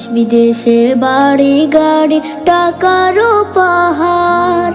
দেশ বিদেশে বাড়ি গাড়ি টাকারও পাহাড়।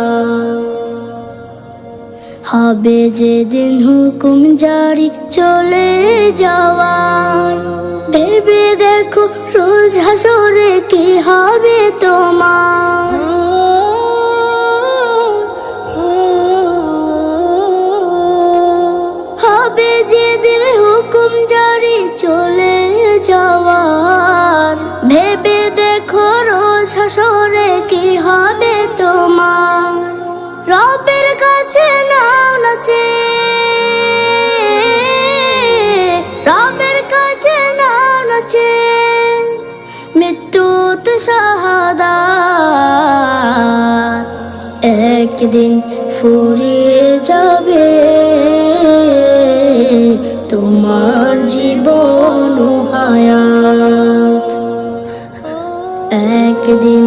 হবে যেদিন হুকুম জারি চলে যাওয়ার। ভেবে দেখো রোজ হাসরে কি হবে তোমার নাচে মৃত্যু তো শাহাদাত একদিন ফুরিয়ে যাবে। তোমার জীবন হায়াত একদিন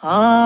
Ah.